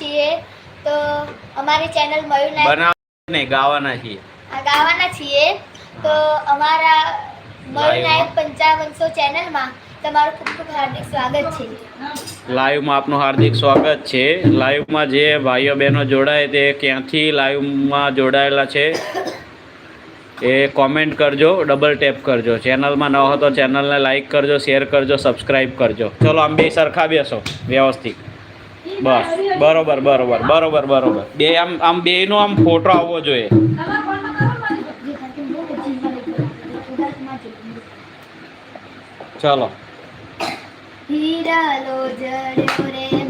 છીએ તો અમારી ચેનલ મયુર બનાવવા બનાવ નહીં ગાવાના છીએ. ગાવાના છીએ. તો અમારા મયુર નાયક પંચાવનસો ચેનલમાં તમારું ખૂબ ખૂબ હાર્દિક સ્વાગત છે. લાઈવમાં આપનું હાર્દિક સ્વાગત છે. લાઈવમાં જે ભાઈઓ બહેનો જોડાય તે ક્યાંથી લાઈવમાં જોડાયેલા છે એ કોમેન્ટ કરજો ડબલ ટેપ કરજો. ચેનલમાં ન હો તો ચેનલને લાઈક કરજો શેર કરજો સબસ્ક્રાઈબ કરજો. ચલો આમ બે સરખા બેસો વ્યવસ્થિત. બસ. બરોબર બરોબર બરોબર બરોબર. બે આમ આમ બેનો આમ ફોટો આવવો જોઈએ. ચલો. હીરાલો જડ્યો રે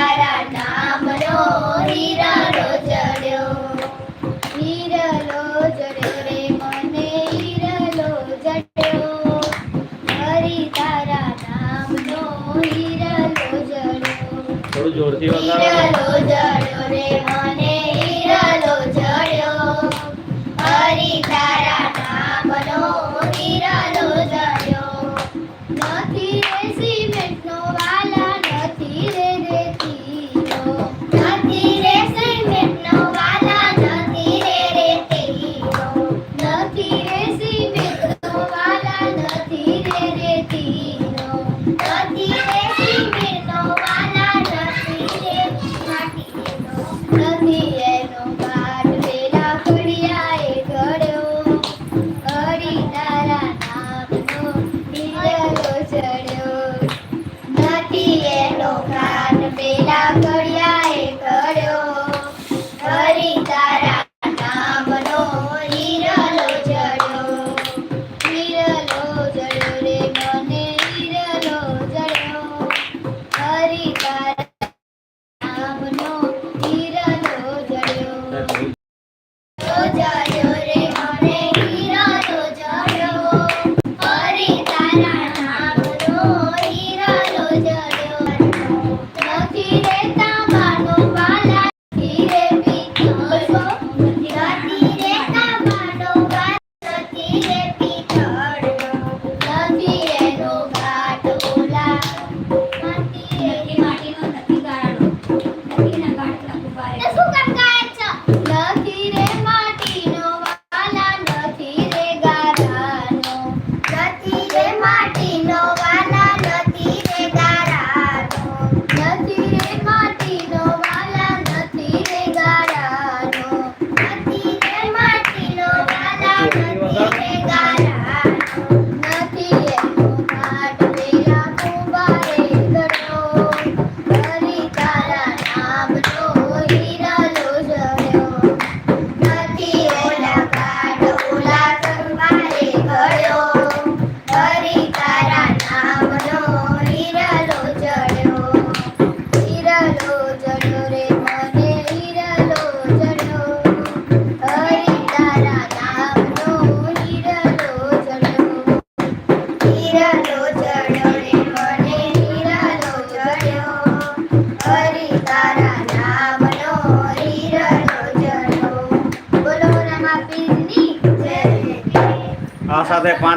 તારા નામનો હીરાલો જડ્યો. હીરાલો જડ્યો રે મને હીરાલો જડ્યો. હરે તારા નામનો હીરાલો જડ્યો. થોડું જોરથી હીરાલો જડ્યો રે મને હીરાલો જડ્યો. હરી તારા નામનો હીરાલો જડ્યો. નથી રે સિમેન્ટનો વાલા નથી રે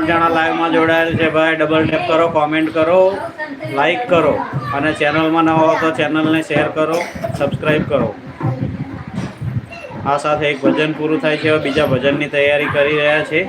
પાંચ જણા લાઈવમાં જોડાયેલ છે ભાઈ. ડબલ ટેપ કરો કોમેન્ટ કરો લાઈક કરો. અને ચેનલમાં નવા હો તો ચેનલને શેર કરો સબસ્ક્રાઈબ કરો. આ સાથે એક ભજન પૂરું થાય છે. બીજા ભજનની તૈયારી કરી રહ્યા છે.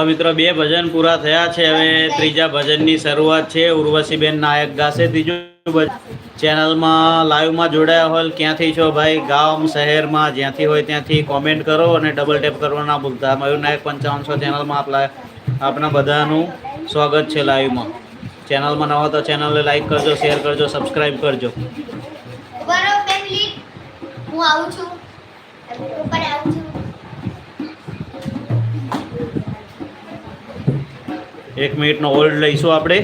ચલો મિત્રો બે ભજન પૂરા થયા છે. હવે ત્રીજા ભજનની શરૂઆત છે. ઉર્વશીબેન નાયક ગાશે ત્રીજું ચેનલમાં લાઈવમાં જોડાયા હોય ક્યાંથી છો ભાઈ? ગામ, શહેરમાં, જ્યાંથી હોય ત્યાંથી કોમેન્ટ કરો અને ડબલ ટેપ કરવા ના ભૂલતા. મયુર નાયક પંચાવનસો ચેનલમાં આપલા આપના બધાનું સ્વાગત છે લાઈવમાં. ચેનલમાં નવા તો ચેનલને લાઈક કરજો શેર કરજો સબસ્ક્રાઈબ કરજો. હું આવું છું. ઉપર આવું છું. એક મિનિટનો હોલ્ડ લઈશું આપણે.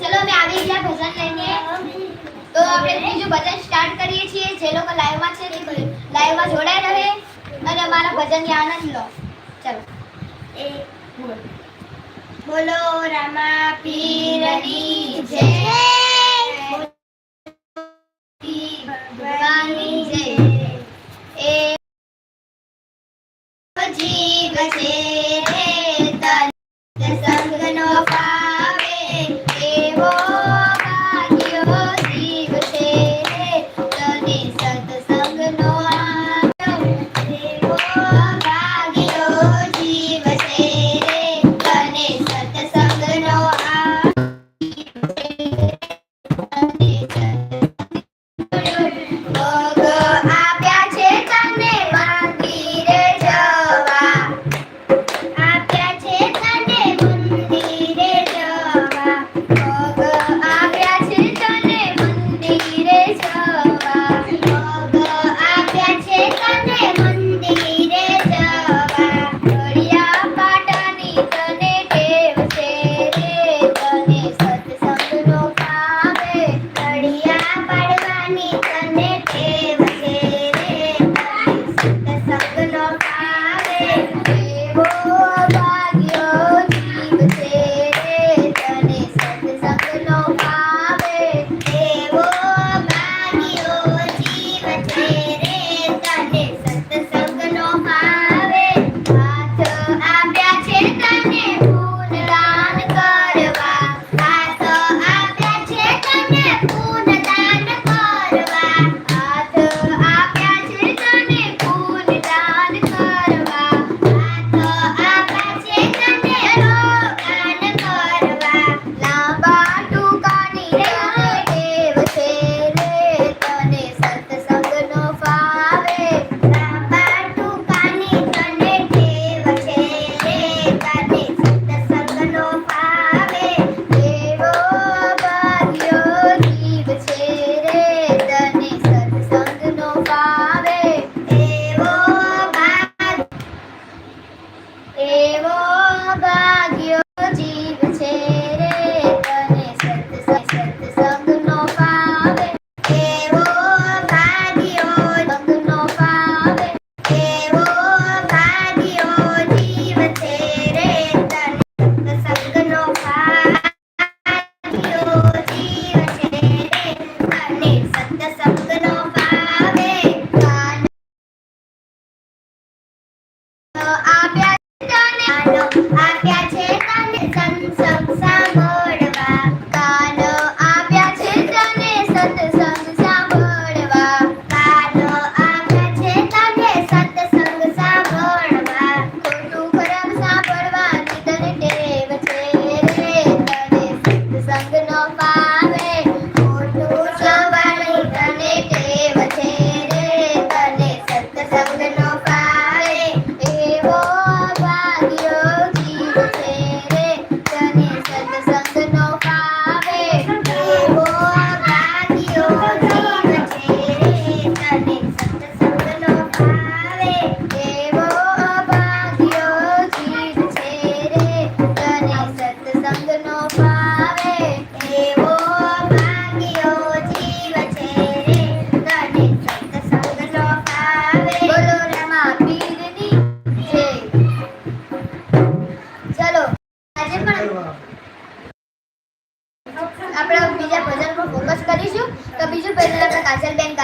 ચલો અમે આવી ગયા ભજન લઈને. તો આપણે બીજું ભજન સ્ટાર્ટ કરીએ છીએ. જે લોકો લાઈવમાં છે તે લાઈવમાં જોડાઈ રહે. અને અમારા ભજનની આનંદ લો. ચલો. એ બોલ બોલો રામા પીરની જય.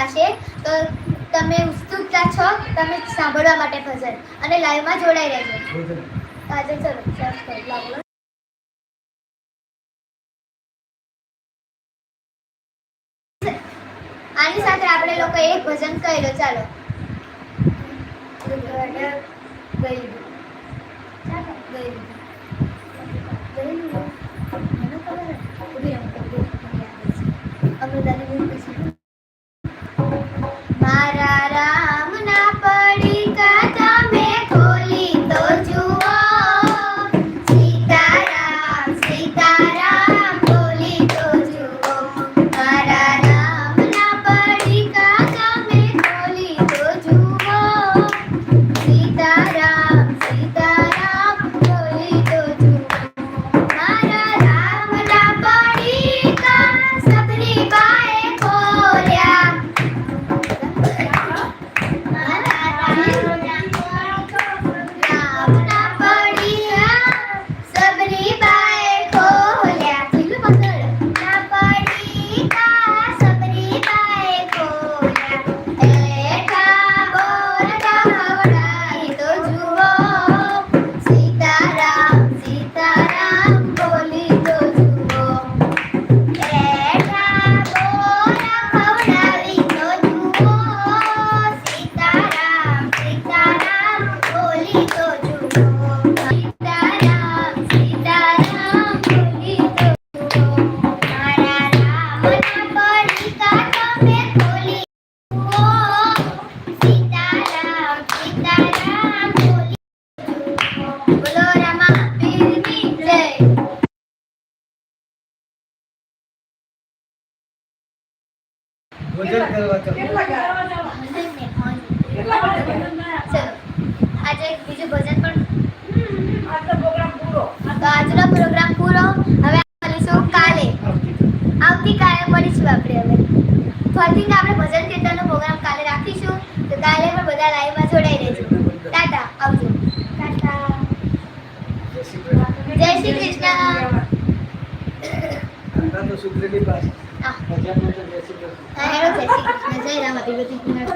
થશે તો તમે ઉત્સુકતા છો, તમે સાંભળવા માટે ભજન. અને લાઈવમાં જોડાઈ રહેજો. આજે ચલો આની સાથે આપણે લોકો એક ભજન કહેલો ચાલો. ગઈ અમૃતાની para ચલો. આજે એક બીજું ભજન પણ તો આજનો પ્રોગ્રામ પૂરો. હવે મળીશું કાલે. આવતીકાલે મળીશું આપણે હવે. ફરીથી આપણે ભજન કીર્તનનો પ્રોગ્રામ કાલે રાખીશું. તો કાલે પણ બધા લાઈવમાં જોડાઈ રહેજો. ટાટા. આવજો. ટાટા. જય શ્રી કૃષ્ણ. જય શ્રી કૃષ્ણ. જય રામ.